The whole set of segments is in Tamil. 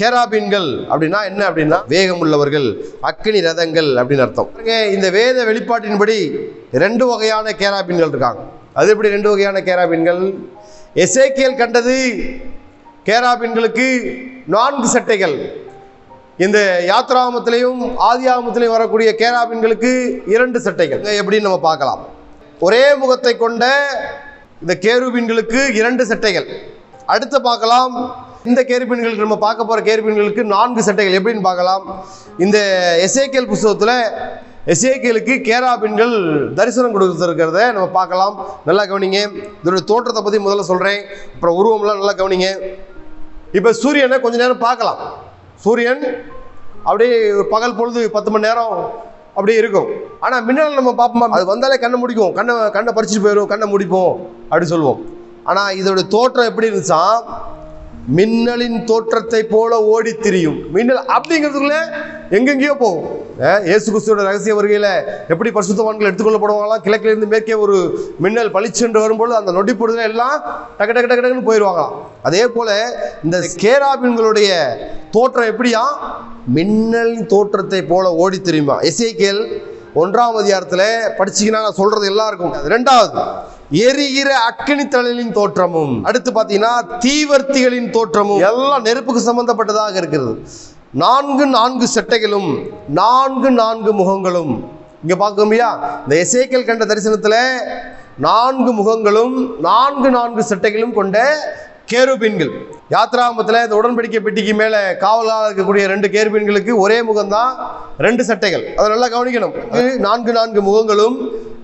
கேராபீன்கள் அப்படின்னா என்ன அப்படின்னா வேகம் உள்ளவர்கள் அக்னி ரதங்கள் அப்படின்னு அர்த்தம். பாருங்க, இந்த வேத வெளிப்பாட்டின்படி ரெண்டு வகையான கேராபீன்கள் இருக்காங்க. அது எப்படி ரெண்டு வகையான கேராபீன்கள்? எசேக்கியல் கண்டது கேராபீன்களுக்கு நான்கு சட்டைகள். இந்த யாத்ராமத்திலையும் ஆதியாகமத்திலையும் வரக்கூடிய கேராபின்களுக்கு இரண்டு சட்டைகள். எப்படின்னு நம்ம பார்க்கலாம். ஒரே முகத்தை கொண்ட இந்த கேருபின்களுக்கு இரண்டு சட்டைகள். அடுத்து பார்க்கலாம். இந்த கேருபீன்களுக்கு நம்ம பார்க்க போகிற கேருபீன்களுக்கு நான்கு சட்டைகள் எப்படின்னு பார்க்கலாம். இந்த எஸ்ஏகேல் புஸ்தகத்தில் எஸ்ஏகேலுக்கு கேராபின்கள் தரிசனம் கொடுத்துருக்கிறத நம்ம பார்க்கலாம். நல்லா கவனிங்க. இதோட தோற்றத்தை பற்றி முதல்ல சொல்கிறேன் அப்புறம் உருவம்லாம் நல்லா கவனிங்க. இப்போ சூரியனை கொஞ்ச நேரம் பார்க்கலாம். சூரியன் அப்படியே பகல் பொழுது பத்து மணி நேரம் அப்படியே இருக்கும். ஆனால் மின்னல் நம்ம பார்ப்போமா? அது வந்தாலே கண்ணை முடிக்கும். கண்ணை கண்ணை பறிச்சுட்டு போயிடும் கண்ணை முடிப்போம். அப்படி சொல்லுவோம். ஆனால் இதோட தோற்றம் எப்படி இருந்துச்சா மின்னலின் தோற்றத்தை போல ஓடி திரியும். மின்னல் அப்படிங்கிறதுக்குள்ள எங்கெங்கேயோ போகும். அஹ் இயேசு கிறிஸ்துவோட ரகசிய வருகையில் எப்படி பரிசுத்தவான்கள் எடுத்துக்கொள்ளப்படுவாங்களாம் கிழக்கிலிருந்து மேற்கே ஒரு மின்னல் பளிச்சென்று வரும்போது அந்த நொடி எல்லாம் டக்கு டக்கு டக்கு டக்குன்னு போயிடுவாங்களாம் அதே போல இந்த கேராபின்களுடைய தோற்றம் எப்படியா? மின்னலின் தோற்றத்தை போல ஓடி திரியுமா? எசேக்கியல் ஒன்றாம் அதிகாரத்தில் படிச்சீங்கன்னா நான் சொல்றது எல்லாருக்கும் ரெண்டாவது எரிகிற அக்கினி தழலின் தோற்றமும். அடுத்து பார்த்தீங்கன்னா தீவர்த்திகளின் தோற்றமும். எல்லாம் நெருப்புக்கு சம்பந்தப்பட்டதாக இருக்கிறது நான்கு நான்கு செட்டைகளும் நான்கு நான்கு முகங்களும். இங்க பார்க்கலையா இந்த இசைக்கல் கண்ட தரிசனத்தில் நான்கு முகங்களும் நான்கு நான்கு செட்டைகளும் கொண்ட கேருபீன்கள். யாத்ராமத்தில் இந்த உடன்படிக்கை பெட்டிக்கு மேலே காவலாக இருக்கக்கூடிய ரெண்டு கேருபீன்களுக்கு ஒரே முகம்தான் ரெண்டு சட்டைகள். அதை நல்லா கவனிக்கணும். இது நான்கு நான்கு முகங்களும்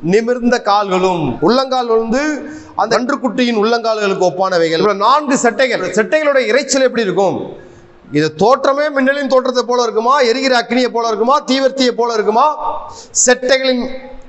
நிமிர்ந்த கால்களும். உள்ளங்கால் வந்து அந்த அன்றுக்குட்டியின் உள்ளங்கால்களுக்கு ஒப்பானவைகள். நான்கு சட்டைகள். சட்டைகளோட இறைச்சல் எப்படி இருக்கும்? இது தோற்றமே மின்னலின் தோற்றத்தை போல இருக்குமா? எரிகிற அக்னியை போல இருக்குமா? தீவர்த்தியை போல இருக்குமா? செட்டைகளின்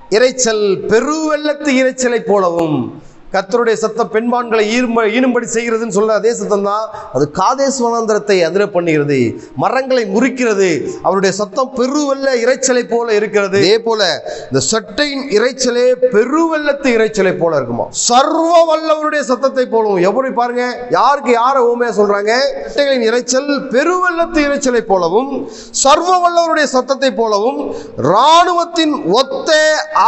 இரைச்சல் பெருவெள்ளத்து இறைச்சலை போலவும். கர்த்தருடைய சத்தம் பெண்பான்களை ஈர்ம ஈனும்படி செய்கிறதுன்னு சொல்ற அதே சத்தம் தான் அது காதேஸ் வனாந்தரத்தை அதிர பண்ணுகிறது. மரங்களை முறிக்கிறது. அவருடைய சத்தம் பெருவெள்ள இரைச்சலை போல இருக்கிறது. அதே போல இந்த சட்டையின் இரைச்சலே பெருவெள்ளத்து இரைச்சலை போல இருக்குமா? சர்வ வல்லவருடைய சத்தத்தை போலவும் எப்படி பாருங்க யாருக்கு யார ஊமையா சொல்றாங்க? சட்டைகளின் இரைச்சல் பெருவெள்ளத்து இரைச்சலை போலவும் சர்வ வல்லவருடைய சத்தத்தை போலவும் இராணுவத்தின் ஒத்த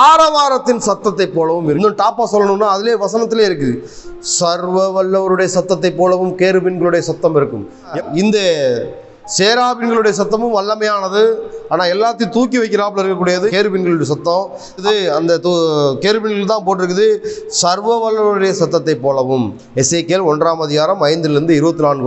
ஆரவாரத்தின் சத்தத்தை போலவும். இன்னும் டாப்பா சொல்லணும்னா அதுலயே வசனத்திலே இருக்குது. சர்வ வல்லவருடைய சத்தத்தை போலவும் கேருபின்களுடைய சத்தம் இருக்கும். இந்த சேராபின்களுடைய சத்தமும் வல்லமையானது. ஆனால் எல்லாத்தையும் தூக்கி வைக்கிறாப்புல இருக்கக்கூடியது கேருபின்களுடைய சத்தம். இது அந்த தூ கேருபின்கள் தான் போட்டிருக்குது. சர்வ வல்லவருடைய சத்தத்தை போலவும். எஸ்ஏகேல் ஒன்றாம் அதிகாரம் ஐந்துலேருந்து இருபத்தி நான்கு